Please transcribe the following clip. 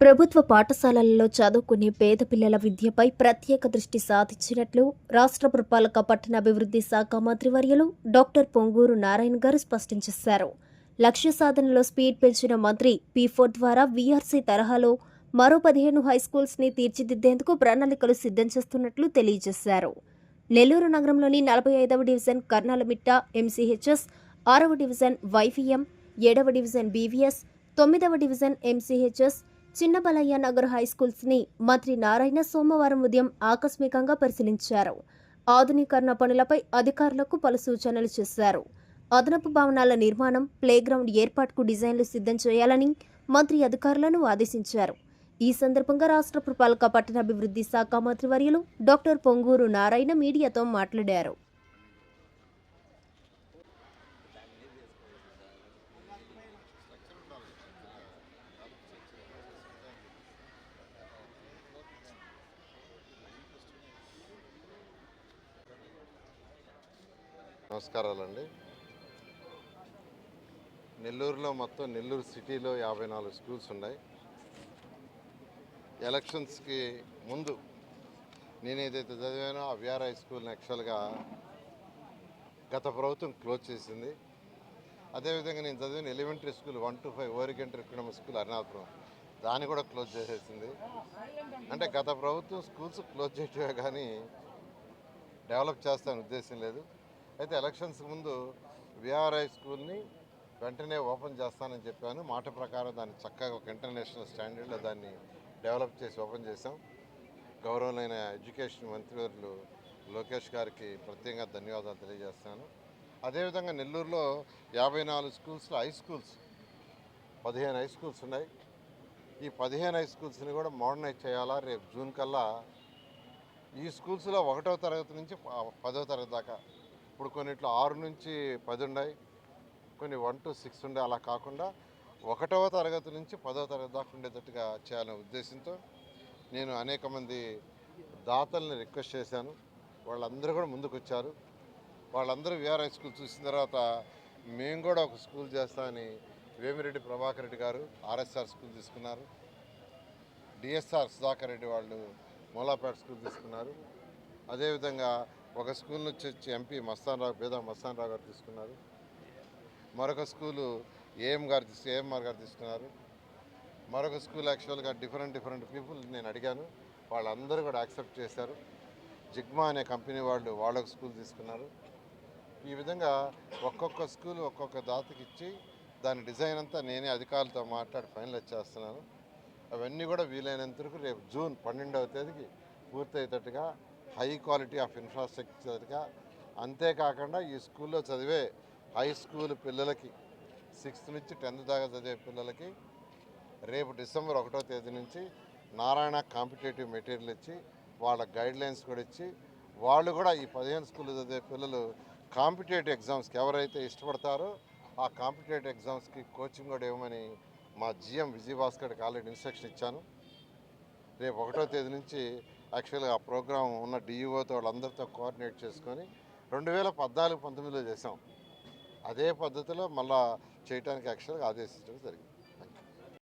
ప్రభుత్వ పాఠశాలలలో చదువుకునే పేద పిల్లల విద్యపై ప్రత్యేక దృష్టి సాధించినట్లు రాష్ట్ర పురపాలక పట్టణాభివృద్ధి శాఖ మంత్రివర్యులు డాక్టర్ పొంగూరు నారాయణ గారు స్పష్టం చేశారు. లక్ష్య సాధనలో స్పీడ్ పెంచిన మంత్రి పీ ఫోర్ ద్వారా వీఆర్సీ తరహాలో మరో పదిహేను హైస్కూల్స్ని తీర్చిదిద్దేందుకు ప్రణాళికలు సిద్ధం చేస్తున్నట్లు తెలియజేశారు. నెల్లూరు నగరంలోని నలభై ఐదవ డివిజన్ కర్నాలమిట్ట ఎంసీహెచ్ఎస్ ఆరవ డివిజన్ వైఫీఎం ఏడవ డివిజన్ బీవీఎస్ తొమ్మిదవ division MCHS Chinnabalayya Nagar high స్కూల్స్ని మంత్రి నారాయణ సోమవారం ఉదయం ఆకస్మికంగా పరిశీలించారు. ఆధునీకరణ పనులపై అధికారులకు పలు సూచనలు చేశారు. అదనపు భవనాల నిర్మాణం ప్లేగ్రౌండ్ ఏర్పాటుకు డిజైన్లు సిద్ధం చేయాలని మంత్రి అధికారులను ఆదేశించారు. ఈ సందర్భంగా రాష్ట్ర పురపాలక పట్టణాభివృద్ధి శాఖ మంత్రివర్యులు డాక్టర్ పొంగూరు నారాయణ మీడియాతో మాట్లాడారు. నమస్కారాలండి. నెల్లూరులో మొత్తం నెల్లూరు సిటీలో యాభై నాలుగు స్కూల్స్ ఉన్నాయి. ఎలక్షన్స్కి ముందు నేను ఏదైతే చదివానో ఆ విఆర్ హై స్కూల్ని యాక్చువల్గా గత ప్రభుత్వం క్లోజ్ చేసింది. అదేవిధంగా నేను చదివిన elementary school one to five ఓరిగెంటరీ economic school Arunapuram. దాన్ని కూడా క్లోజ్ చేసేసింది. అంటే గత ప్రభుత్వం స్కూల్స్ క్లోజ్ చేయటమే కానీ డెవలప్ చేస్తాను ఉద్దేశం లేదు. అయితే ఎలక్షన్స్ ముందు విఆర్ఐ స్కూల్ని వెంటనే ఓపెన్ చేస్తానని చెప్పాను. మాట ప్రకారం దాన్ని చక్కగా ఒక ఇంటర్నేషనల్ స్టాండర్డ్లో దాన్ని డెవలప్ చేసి ఓపెన్ చేశాం. గౌరవమైన ఎడ్యుకేషన్ మంత్రివర్యులు లోకేష్ గారికి ప్రత్యేకంగా ధన్యవాదాలు తెలియజేస్తాను అదేవిధంగా నెల్లూరులో యాభై నాలుగు స్కూల్స్లో హై స్కూల్స్ పదిహేను హై స్కూల్స్ ఉన్నాయి. ఈ పదిహేను హై స్కూల్స్ని కూడా మోడర్నైజ్ చేయాలా? రేపు జూన్ కల్లా ఈ స్కూల్స్లో ఒకటో తరగతి నుంచి పదో తరగతి దాకా ఇప్పుడు కొన్నిట్లో ఆరు నుంచి పది ఉన్నాయి కొన్ని వన్ టు సిక్స్ ఉండే అలా కాకుండా ఒకటవ తరగతి నుంచి పదవ తరగతి దాకా ఉండేటట్టుగా చేయాలనే ఉద్దేశంతో నేను అనేక మంది దాతల్ని రిక్వెస్ట్ చేశాను. వాళ్ళందరూ కూడా ముందుకు వచ్చారు. వాళ్ళందరూ విఆర్ హై స్కూల్ చూసిన తర్వాత మేము కూడా ఒక స్కూల్ చేస్తామని వేమిరెడ్డి ప్రభాకర్ రెడ్డి గారు ఆర్ఎస్ఆర్ స్కూల్ తీసుకున్నారు. డిఎస్ఆర్ సుధాకర్ రెడ్డి వాళ్ళు మూలాపేట స్కూల్ తీసుకున్నారు. అదేవిధంగా ఒక స్కూల్ నుంచి వచ్చి ఎంపీ మస్తాన్ రావు పేద మస్తాన్ రావు గారు తీసుకున్నారు. మరొక స్కూలు ఏఎం గారు తీసు ఏఎంఆర్ గారు తీసుకున్నారు. మరొక స్కూల్ యాక్చువల్గా డిఫరెంట్ డిఫరెంట్ పీపుల్ నేను అడిగాను. వాళ్ళందరూ కూడా యాక్సెప్ట్ చేశారు. జిగ్మా అనే కంపెనీ వాళ్ళు వాళ్ళొక స్కూల్ తీసుకున్నారు. ఈ విధంగా ఒక్కొక్క స్కూల్ ఒక్కొక్క దాతకి ఇచ్చి దాని డిజైన్ అంతా నేనే అధికారులతో మాట్లాడి ఫైనల్ చేస్తున్నాను. అవన్నీ కూడా వీలైనంత వరకు రేపు జూన్ పన్నెండవ తేదీకి పూర్తయ్యేటట్టుగా హై క్వాలిటీ ఆఫ్ ఇన్ఫ్రాస్ట్రక్చర్గా అంతేకాకుండా ఈ స్కూల్లో చదివే హై స్కూల్ పిల్లలకి సిక్స్త్ నుంచి టెన్త్ దాకా చదివే పిల్లలకి రేపు డిసెంబర్ ఒకటో తేదీ నుంచి నారాయణ కాంపిటేటివ్ మెటీరియల్ ఇచ్చి వాళ్ళ గైడ్లైన్స్ కూడా ఇచ్చి వాళ్ళు కూడా ఈ పదిహేను స్కూల్లో చదివే పిల్లలు కాంపిటేటివ్ ఎగ్జామ్స్కి ఎవరైతే ఇష్టపడతారో ఆ కాంపిటేటివ్ ఎగ్జామ్స్కి కోచింగ్ కూడా ఇవ్వమని మా జిఎం విజయభాస్కర్కి ఆల్రెడీ ఇన్స్ట్రక్షన్ ఇచ్చాను. రేపు ఒకటో తేదీ నుంచి యాక్చువల్గా ఆ ప్రోగ్రాం ఉన్న డిఈఓతో వాళ్ళందరితో కోఆర్డినేట్ చేసుకొని రెండు వేల పద్నాలుగు పంతొమ్మిదిలో చేసాం. అదే పద్ధతిలో మళ్ళా చేయడానికి యాక్చువల్గా ఆదేశించడం జరిగింది.